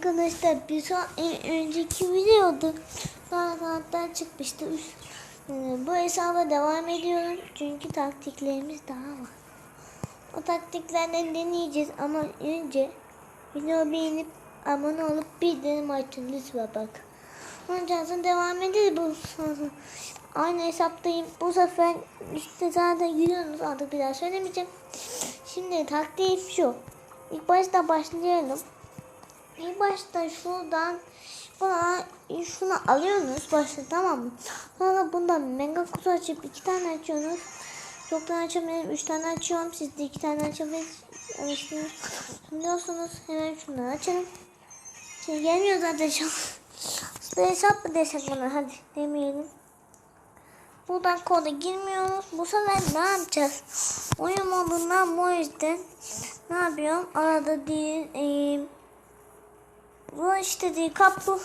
Arkadaşlar bir son en önceki videoda daha saatten çıkmıştı. Ee, Bu hesaba devam ediyorum çünkü taktiklerimiz daha var. O taktiklerden deneyeceğiz ama önce video beğenip abone olup bildirim açın lütfen bak. Ondan devam ederiz bu. Aynı hesaptayım. Bu sefer işte zaten gülüyorsunuz artık bir daha söylemeyeceğim. Şimdi taktiğim şu. İlk başta başlayalım. İlk başta şuradan buna şunu alıyorsunuz başta tamam? Sonra bundan mega kutu açıp iki tane açıyorsunuz. Çok tane açamıyorum. Üç tane açıyorum. Siz de iki tane açabilirsiniz. Biliyorsunuz. Hemen şunları açalım. Şey gelmiyor zaten şu hesap mı desek buna hadi demeyelim. Buradan koda girmiyoruz. Bu sefer ne yapacağız? Oyun modundan bu yüzden ne yapıyorum? Arada değil. Bu işte değil kapı.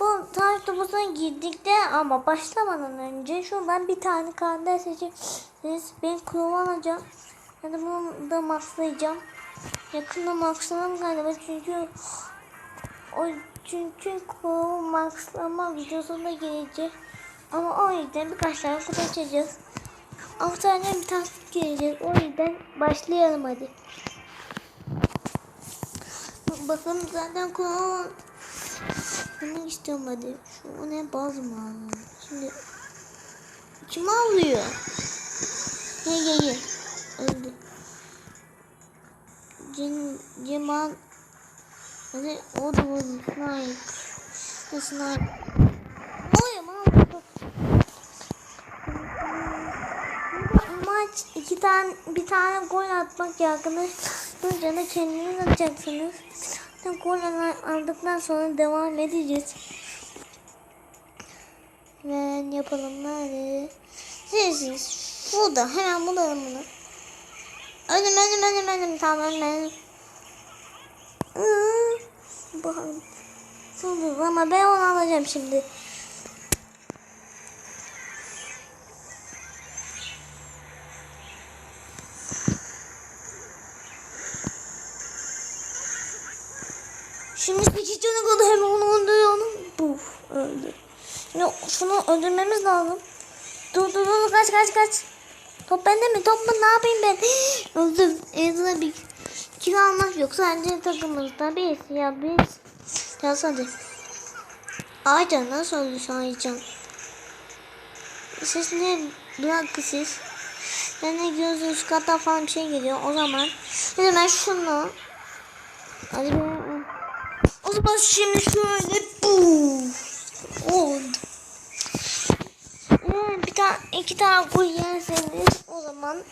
Bu tarih topusuna girdik de ama başlamadan önce şuradan bir tane karakter seçeceksiniz. Ben kullanacağım. Ya da bunu da maxlayacağım. Yakında maxlamam galiba çünkü o çünkü kuru maxlama videosunda gelecek. Ama o yüzden birkaç tane kutu açacağız. Altı tane bir taktik gelecek. O yüzden başlayalım hadi. Bakın zaten konu bunu istiyorum hadi. Şu ne bazı mı ağlıyor? Şimdi kim ağlıyor? Gel gel gel. Öldü. Cin, Cemal Hadi o da vurdu. Snipe. Ne snipe? Oluyor mu? Maç iki tane bir tane gol atmak yakınız. Önce kendiniz atacaksınız. Sen gol aldıktan sonra devam edeceğiz. Hemen yapalım nerede? Siz burada hemen bulalım bunu. Önüm önüm önüm önüm tamam önüm. Bakalım. Sonra ama ben onu alacağım şimdi. Şimdi 8 canı kaldı hemen onu öldürüyorum. Buf öldü. Şimdi şunu öldürmemiz lazım. Dur dur dur kaç kaç kaç. Top bende mi? Top mu? Ne yapayım ben? Öldüm. Ezra bir kill almak yok. Sadece takımımızda bir ya biz. Yaz hadi. Aycan nasıl oldu şu an Aycan? Ses ne? Bırak siz. Ben de gözüm üst kattan falan bir şey geliyor. O zaman. Ben şunu. Hadi ben. Zaman şimdi şöyle bu oldu. Eğer bir tane iki tane gol yerseniz o zaman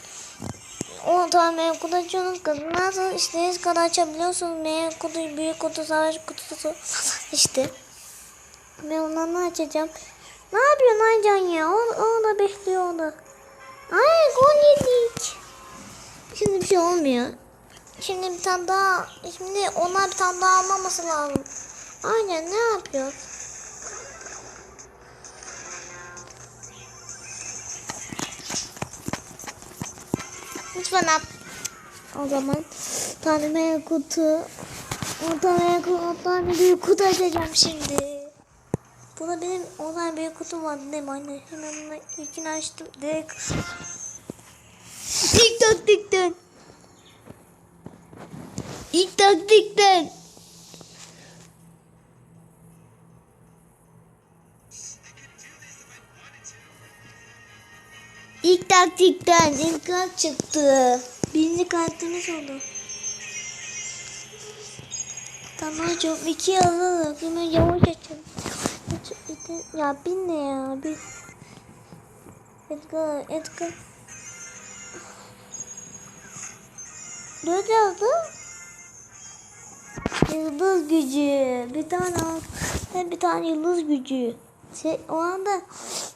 10 tane meyve kutu açıyorsunuz. Kazanırsanız istediğiniz kadar açabiliyorsunuz. Meyve kutu, büyük kutu, savaş kutusu işte. Ben onları açacağım. Ne yapıyorsun Aycan ya? O, o da bekliyor o da. Ay gol yedik. Şimdi bir şey olmuyor. Şimdi bir tane daha, şimdi onlar bir tane daha almaması lazım. Aynen ne yapıyor? Lütfen yap. O zaman tane kutu, o tane kutu, o tane büyük kutu açacağım şimdi. Buna benim olan büyük kutum vardı değil mi anne? Hemen bunu ilkini açtım. Direkt. Tik tak tik tak. İlk taktikten. İlk taktikten kart çıktı. Birinci kartımız oldu. Tamam çok iki alalım. Hemen yavaş açalım. Ya bin ne ya? Bir. Edgar, Edgar. Dört yazdı. Yıldız gücü. Bir tane al. Bir tane yıldız gücü. Se o anda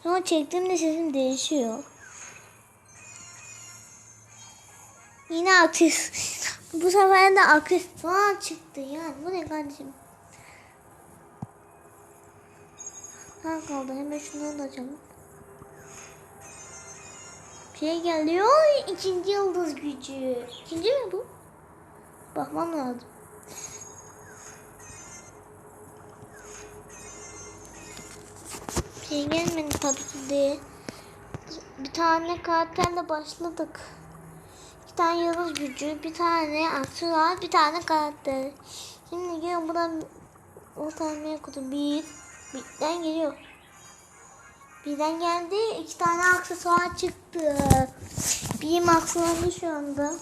ama çektiğimde sesim değişiyor. Yine aktif. Bu sefer de aktif falan çıktı yani. Bu ne kardeşim? Ha kaldı. Hemen şunu da açalım. Şey geldi. Oy, ikinci yıldız gücü. İkinci mi bu? Bakmam lazım. Şey gelmedi tabii ki de. Bir tane karakterle başladık. Bir tane yıldız gücü, bir tane aksesuar, bir tane karakter. Şimdi gel buradan o tane kutu bir, birden geliyor. Birden geldi, iki tane aksesuar çıktı. Bir maksimumda şu anda.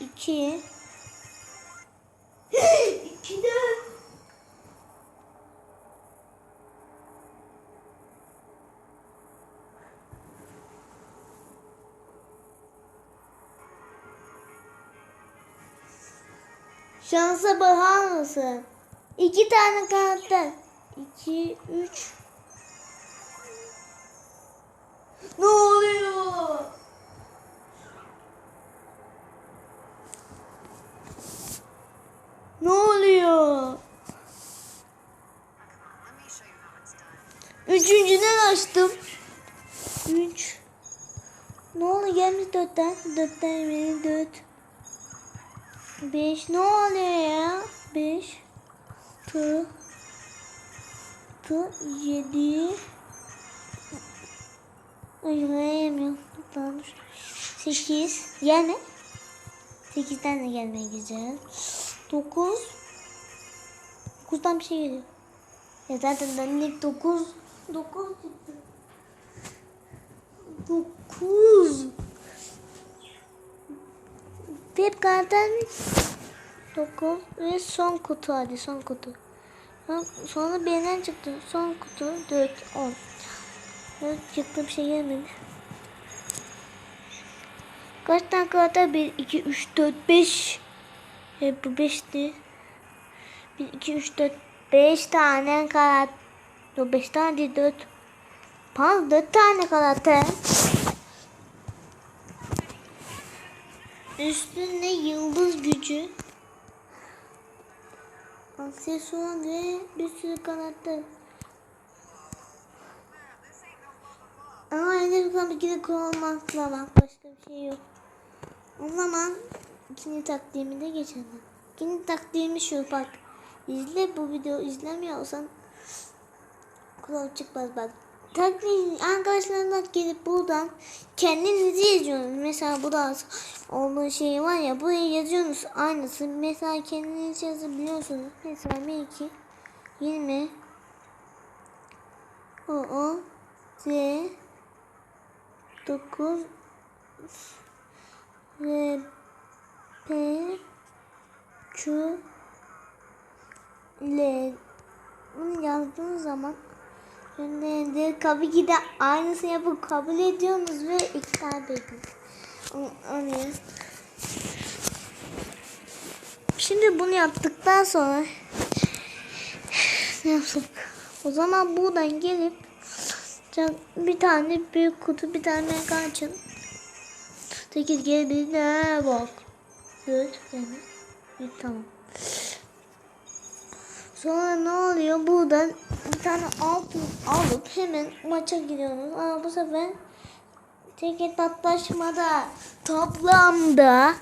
İki. İki de. Şansa bakar mısın? İki tane karakter. İki, üç. Ne oluyor? Ne oluyor? Üçüncüden açtım. Üç. Ne oldu gelmiş dörtten. Dörtten beri dört. Beş. Ne oluyor ya? Beş. Tı. Tı. Yedi. Uygulayamıyorum. Dur. Sekiz. Yani. Sekizden de gelmeye güzel. Dokuz. Dokuzdan bir şey geliyor. Ya zaten ben ilk dokuz. Dokuz çıktı. Dokuz. Bir karttan dokuz ve son kutu hadi son kutu. Son- Sonra birinden çıktı. Son kutu dört on. Dört çıktı bir şey gelmemiş. Kaç tane kartlar? 1, 2, 3, 4, 5. Hep bu 5'ti. 1, 2, 3, 4, 5 tane. Yok 5 tane değil 4. Pardon 4 tane karakter. Üstünde yıldız gücü. Aksesuar ve bir sürü karakter. Ama hedef tabii ki de kullanmakla bak başka bir şey yok. O zaman ikinci taktiğimi de geçelim. İkinci taktiğimi şu bak. İzle bu video izlemiyorsan kulak çıkmaz bak. Taktiğin arkadaşlarına gelip buradan kendinizi yazıyorsunuz. Mesela burada olduğu şey var ya buraya yazıyorsunuz aynısı. Mesela kendiniz yazabiliyorsunuz. Mesela 2 20 O O Z 9 R P Q L bunu yazdığınız zaman Şimdi tabii ki aynısını yapıp kabul ediyorsunuz ve iki tane bekliyorsunuz. Onu Şimdi bunu yaptıktan sonra ne yapsak? O zaman buradan gelip bir tane büyük kutu bir tane mega açın. 8 gel bir de bak. Evet, evet. Evet, tamam. Sonra ne oluyor? Buradan bir tane altın alıp hemen maça giriyorsunuz. Ama bu sefer tek etaplaşmada toplamda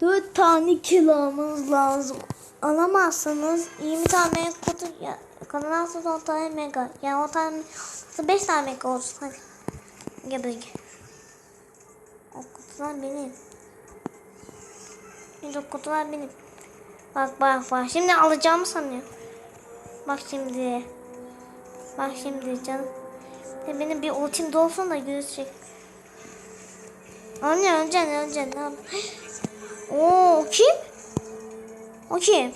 4 tane kilomuz lazım. Alamazsanız 20 tane kutu ya, kazanırsanız 10 tane mega. Yani 10 tane 5 tane mega olsun hadi. Gel böyle. O kutular benim. Şimdi o kutular benim. Bak bak bak. Şimdi alacağımı sanıyor. Bak şimdi. Bak şimdi canım. Ya benim bir ultim dolsun da görecek. Anne öleceksin öleceksin. Ne yap- Oo kim? O kim?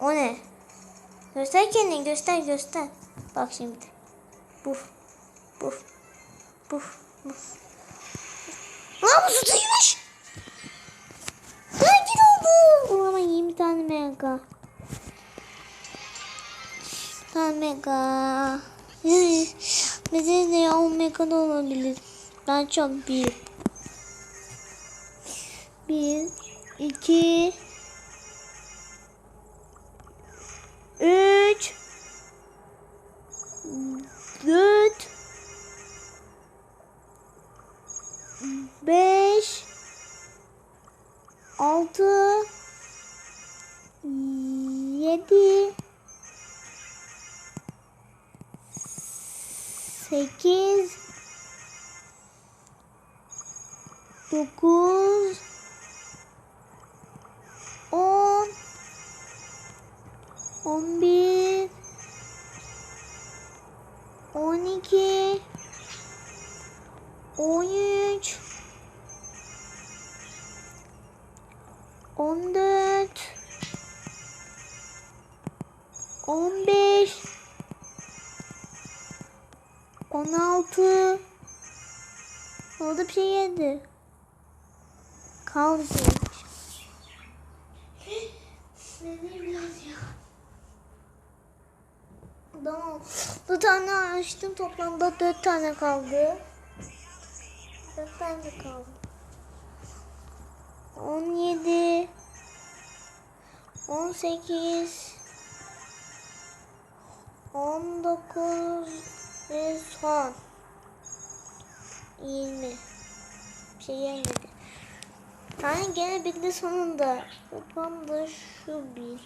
O ne? Göster kendini göster göster. Bak şimdi. Buf. Buf. Buf. Buf. Lan bu tutuymuş. Sakin oldu. O ama 20 tane mega. Tane mega. Bize de 10 mega da olabilir. Ben çok bir. Bir, iki, 8 9 10 11 12 13 Orada bir şey geldi. Kaldı şey. Biraz ya. Tamam. Bir tane açtım toplamda dört tane kaldı. Dört tane kaldı. On yedi. On sekiz. On dokuz. Ve son. Yirmi. Bir şey gelmedi. Tane gene bitti sonunda. Toplamda şu bir.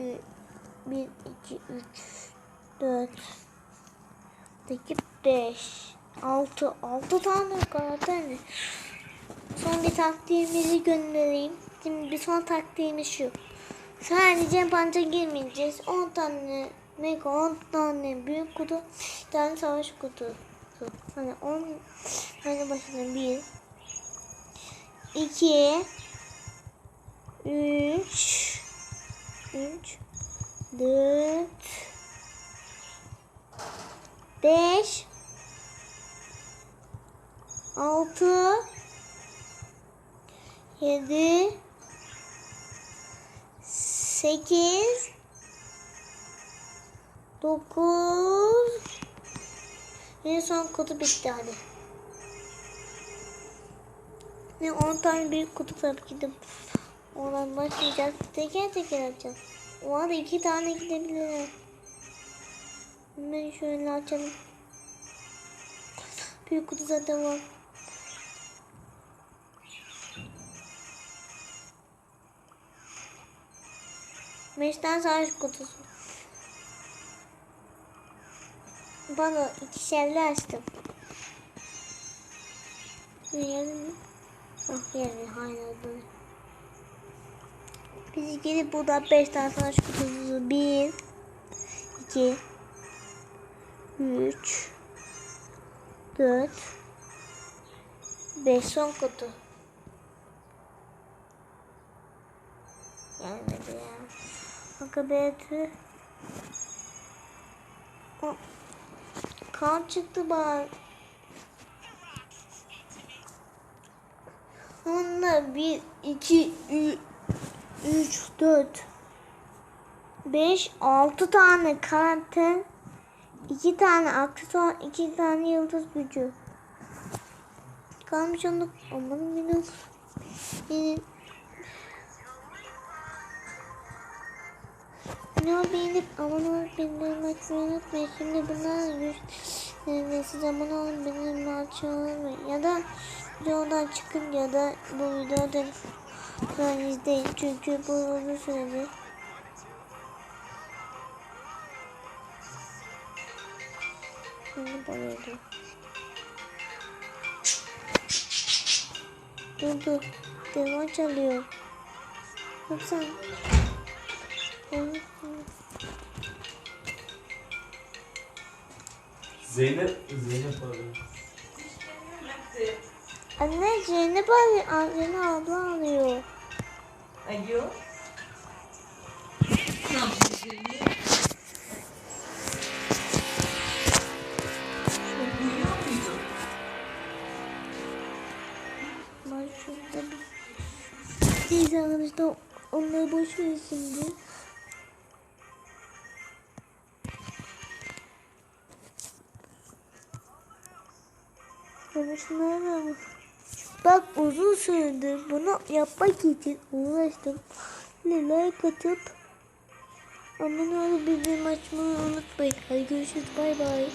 ü- Bir, iki, üç, dört. Peki beş. Altı. Altı tane karakter mi? Son bir taktiğimizi göndereyim. Şimdi bir son taktiğimiz şu. Sadece panca girmeyeceğiz. 10 tane mega 10 tane büyük kutu. Bir tane savaş kutusu. Hani 10 tane başına 1 2 3 3 4 5 6 7 8 9 En son kutu bitti hadi. Ne 10 tane büyük kutu ki de oradan başlayacağız. Teker teker yapacağız. O arada 2 tane gidebilir. Hemen şöyle açalım. Büyük kutu zaten var. Beşten savaş kutusu. Bana ikişerli açtım. Yerim mi? Ah yerim hayırlı. Biz gelip burada beş tane savaş kutusu. Bir, iki, üç, dört, beş son kutu. Gelmedi ya. Akabiyeti. O kan çıktı bari. Onda bir, iki, ü- üç, dört, beş, altı tane karakter, iki tane aksesuar, iki tane yıldız gücü. Kalmış onu aman benim. Benim Ne beğenip abone olup bildirim açmayı unutmayın. Şimdi bunlar yüz siz abone olun bildirim açmayı ya da videodan çıkın ya da bu videoda falan izleyin. Çünkü bu uzun sürede Şimdi bayıldım. Dur dur. Devam çalıyor. Baksana. Evet. Zeynep, Zeynep abi. Anne Zeynep abi Zeynep abla alıyor. Alo. Duyuyor muydun? Ben şurada bir... Neyse arkadaşlar onları boş ver şimdi. Konuşmaya bak. Uzun süredir bunu yapmak için uğraştım. Like atıp abone olup bildirim açmayı unutmayın. Hadi görüşürüz. Bay bay.